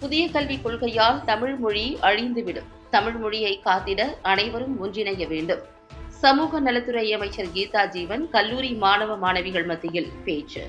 புதிய கல்விக் கொள்கையால் தமிழ் மொழி அழிந்துவிடும். தமிழ் மொழியை காத்திட அனைவரும் ஒன்றிணைய வேண்டும். சமூக நலத்துறை அமைச்சர் கீதா ஜீவன் கல்லூரி மாணவ மாணவிகள் மத்தியில் பேச்சு.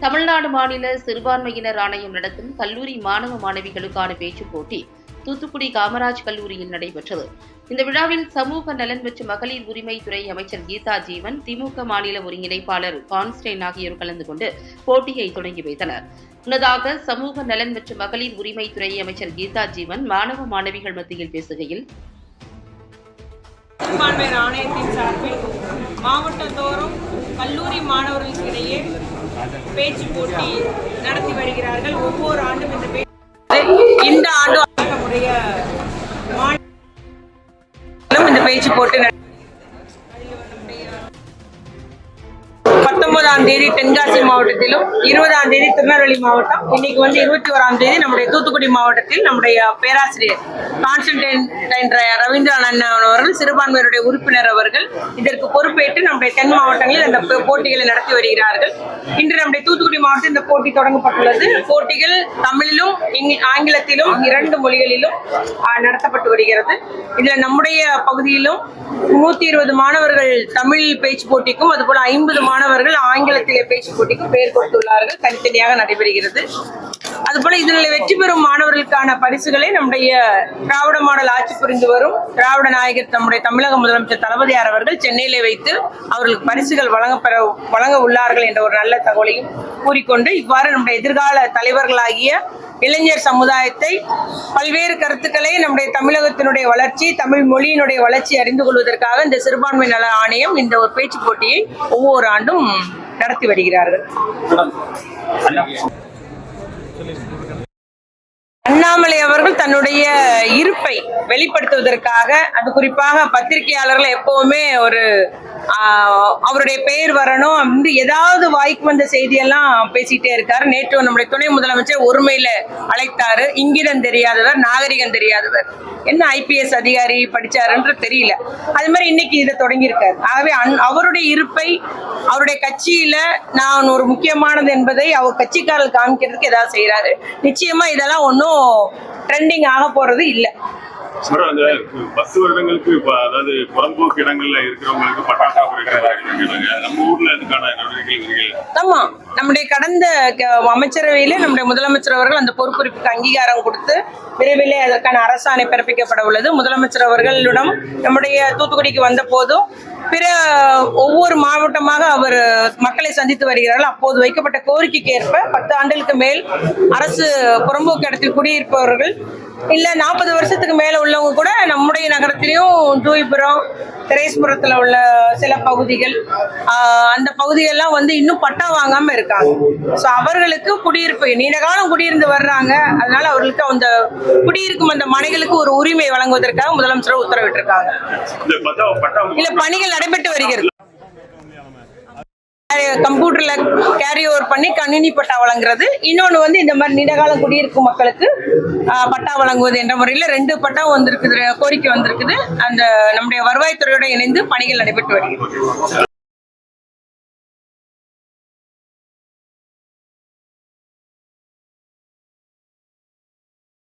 தமிழ்நாடு மாநில சிறுபான்மையினர் ஆணையம் நடத்தும் கல்லூரி மாணவ மாணவிகளுக்கான பேச்சுப் போட்டி தூத்துக்குடி காமராஜ் கல்லூரியில் நடைபெற்றது. இந்த விழாவில் சமூக நலன் மற்றும் மகளிர் உரிமை துறை அமைச்சர் கீதா ஜீவன் திமுக மாநில ஒருங்கிணைப்பாளர் கான்ஸ்டைன் ஆகியோர் கலந்து கொண்டு போட்டியை தொடங்கி வைத்தனர். முன்னதாக சமூக நலன் மற்றும் மகளிர் உரிமை துறை அமைச்சர் கீதா ஜீவன் மாணவ மாணவிகள் மத்தியில் பேசுகையில் சிறுபான்மையர் ஆணையத்தின் சார்பில் மாவட்டந்தோறும் கல்லூரி மாணவர்களுக்கு இடையே பேச்சு போட்டி நடத்தி வருகிறார்கள். ஒவ்வொரு ஆண்டும் இந்த பேச்சு இந்த ஆண்டு நம்முடைய இந்த பேச்சு போட்டி பத்தொன்பதாம் தேதி தென்காசி மாவட்டத்திலும் இருபதாம் தேதி திருநெல்வேலி மாவட்டம். இன்னைக்கு வந்து இருபத்தி ஓராம் தேதி நம்முடைய தூத்துக்குடி மாவட்டத்தில் நம்முடைய பேராசிரியர் கான்ஸ்டன்டைன் என்ற ரவீந்திரன் அண்ணன் அவர்கள் சிறுபான்மையினுடைய உறுப்பினர் அவர்கள் இதற்கு பொறுப்பேற்று நம்முடைய தென் மாவட்டங்களில் இந்த போட்டிகளை நடத்தி வருகிறார்கள். இன்று நம்முடைய தூத்துக்குடி மாவட்டத்தில் இந்த போட்டி தொடங்கப்பட்டுள்ளது. போட்டிகள் தமிழிலும் ஆங்கிலத்திலும் இரண்டு மொழிகளிலும் நடத்தப்பட்டு வருகிறது. இதுல நம்முடைய பகுதியிலும் நூத்தி இருபது மாணவர்கள் தமிழ் பேச்சு போட்டிக்கும் அதுபோல ஐம்பது மாணவர்கள் ஆங்கிலத்திலே பேச்சு போட்டிக்கு பெயர் கொடுத்துள்ளார்கள். தனித்தனியாக நடைபெறுகிறது. அதுபோல இதில் வெற்றி பெறும் மாணவர்களுக்கான பரிசுகளை நம்முடைய திராவிட மாடல் ஆட்சி புரிந்து வரும். திராவிட நாயகர் நம்முடைய தமிழக முதலமைச்சர் தளபதியார் அவர்கள் சென்னையிலே வைத்து அவர்களுக்கு பரிசுகள் வழங்கப்பெற வழங்க உள்ளார்கள் என்ற ஒரு நல்ல தகவலையும் கூறிக்கொண்டு இவ்வாறு நம்முடைய எதிர்கால தலைவர்களாகிய இளைஞர் சமுதாயத்தை பல்வேறு கருத்துக்களை நம்முடைய தமிழகத்தினுடைய வளர்ச்சி தமிழ் மொழியினுடைய வளர்ச்சி அறிந்து கொள்வதற்காக இந்த சிறுபான்மை நல ஆணையம் இந்த ஒரு பேச்சு போட்டியை ஒவ்வொரு ஆண்டும் நடத்தி வருகிறார்கள். அண்ணாமலை அவர்கள் தன்னுடைய இருப்பை வெளிப்படுத்துவதற்காக அது குறிப்பாக பத்திரிகையாளர்கள் எப்பவுமே ஒரு அவருடைய பெயர் வரணும் அப்படின்னு ஏதாவது வாய்க்கு வந்த செய்தியெல்லாம் பேசிட்டே இருக்காரு. நேற்று நம்முடைய துணை முதலமைச்சர் ஒருமையில அழைத்தாரு. இங்கிதம் தெரியாதவர் நாகரிகம் தெரியாதவர். என்ன ஐபிஎஸ் அதிகாரி படிச்சாருன்ற தெரியல. அது மாதிரி இன்னைக்கு இதை தொடங்கியிருக்காரு. ஆகவே அன்- அவருடைய இருப்பை அவருடைய கட்சியில நான் ஒரு முக்கியமானது என்பதை அவர் கட்சிக்காரர் காமிக்கிறதுக்கு ஏதாவது செய்யறாரு நிச்சயமா இதெல்லாம் ஒன்றும் ட்ரெண்டிங் ஆக போறது இல்லை. மேடம் அந்த பத்து வருடங்களுக்கு இப்ப அதாவது புறம்போக்கு இடங்கள்ல இருக்கிறவங்களுக்கு பட்டாசா கொடுக்கிறாங்க நம்ம ஊர்ல அதுக்கான நடவடிக்கை ஆமா. நம்முடைய கடந்த க- அமைச்சரவையிலே நம்முடைய முதலமைச்சர் அவர்கள் அந்த பொறுப்புறுப்புக்கு அங்கீகாரம் கொடுத்து விரைவிலே அதற்கான அரசாணை பிறப்பிக்கப்பட உள்ளது. முதலமைச்சர் அவர்களிடம் நம்முடைய தூத்துக்குடிக்கு வந்த போதும் பிற ஒவ்வொரு மாவட்டமாக அவர் மக்களை சந்தித்து வருகிறார்கள். அப்போது வைக்கப்பட்ட கோரிக்கைக்கு ஏற்ப பத்து ஆண்டுகளுக்கு மேல் அரசு புறம்போக்கு இடத்தில் குடியிருப்பவர்கள் இல்ல நாற்பது வருஷத்துக்கு மேல உள்ளவங்க கூட நம்முடைய நகரத்திலையும் தூய்புரம் திரேஸ்புரத்துல உள்ள சில பகுதிகள் அந்த பகுதியெல்லாம் வந்து இன்னும் பட்டா வாங்காம இருக்காங்க. ஸோ அவர்களுக்கு குடியிருப்பு நீண்ட காலம் குடியிருந்து வர்றாங்க. அதனால அவர்களுக்கு அந்த குடியிருக்கும் அந்த மனைகளுக்கு ஒரு உரிமை வழங்குவதற்காக முதலமைச்சர் உத்தரவிட்டிருக்காங்க. இல்ல பணிகள் நடைபெற்று வருகிறது. கம்ப்யூட்டர்ல கேரி ஓவர் பண்ணி கணினி பட்டா வழங்குறது. இன்னொன்று வந்து இந்த மாதிரி நீண்டகாலம் குடியிருக்கும் மக்களுக்கு பட்டா வழங்குவது என்ற முறையில் ரெண்டு பட்டா வந்திருக்குது கோரிக்கை வந்திருக்குது. அந்த நம்முடைய வருவாய்த்துறையோட இணைந்து பணிகள் நடைபெற்று வருகிறது.